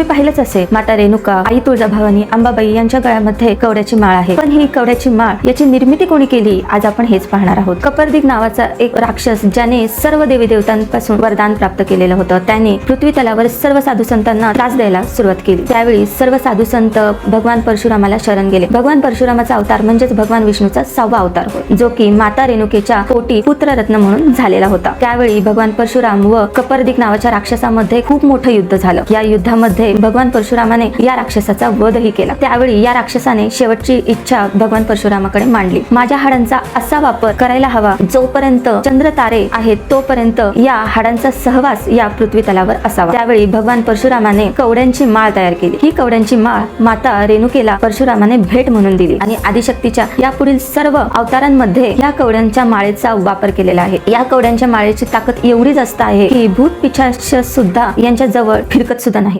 तुम्ही पाहिलंच असेल माता रेणुका आई तुळजाभवानी अंबाबाई यांच्या गळ्यामध्ये कवड्याची माळ आहे. पण ही कवड्याची माळ याची निर्मिती कोणी केली? आज आपण हेच पाहणार आहोत. कपर्दिक नावाचा एक राक्षस ज्याने सर्व देवी देवतांपासून वरदान प्राप्त केलेलं होतं. त्याने पृथ्वी तलावर सर्व साधू संतांना त्रास द्यायला सुरुवात केली. त्यावेळी सर्व साधू संत भगवान परशुरामाला शरण गेले. भगवान परशुरामाचा अवतार म्हणजेच भगवान विष्णूचा सहावा अवतार होय जो की माता रेणुकेच्या पोटी पुत्ररत्न म्हणून झालेला होता. त्यावेळी भगवान परशुराम व कपर्दिक नावाच्या राक्षसामध्ये खूप मोठं युद्ध झालं. या युद्धामध्ये भगवान परशुरामाने या राक्षसाचा वधही केला. त्यावेळी या राक्षसाने शेवटची इच्छा भगवान परशुरामाकडे मांडली. माझ्या हाडांचा असा वापर करायला हवा जोपर्यंत चंद्र तारे आहेत तोपर्यंत या हाडांचा सहवास या पृथ्वी तलावर असावा. त्यावेळी भगवान परशुरामाने कवड्यांची माळ तयार केली. ही कवड्यांची माळ माता रेणुकेला परशुरामाने भेट म्हणून दिली. आणि आदिशक्तीच्या या पुढील सर्व अवतारांमध्ये या कवड्यांच्या माळेचा वापर केलेला आहे. या कवड्यांच्या माळेची ताकद एवढी जास्त आहे की भूत पिछाश सुद्धा यांच्या जवळ फिरकत सुद्धा नाही.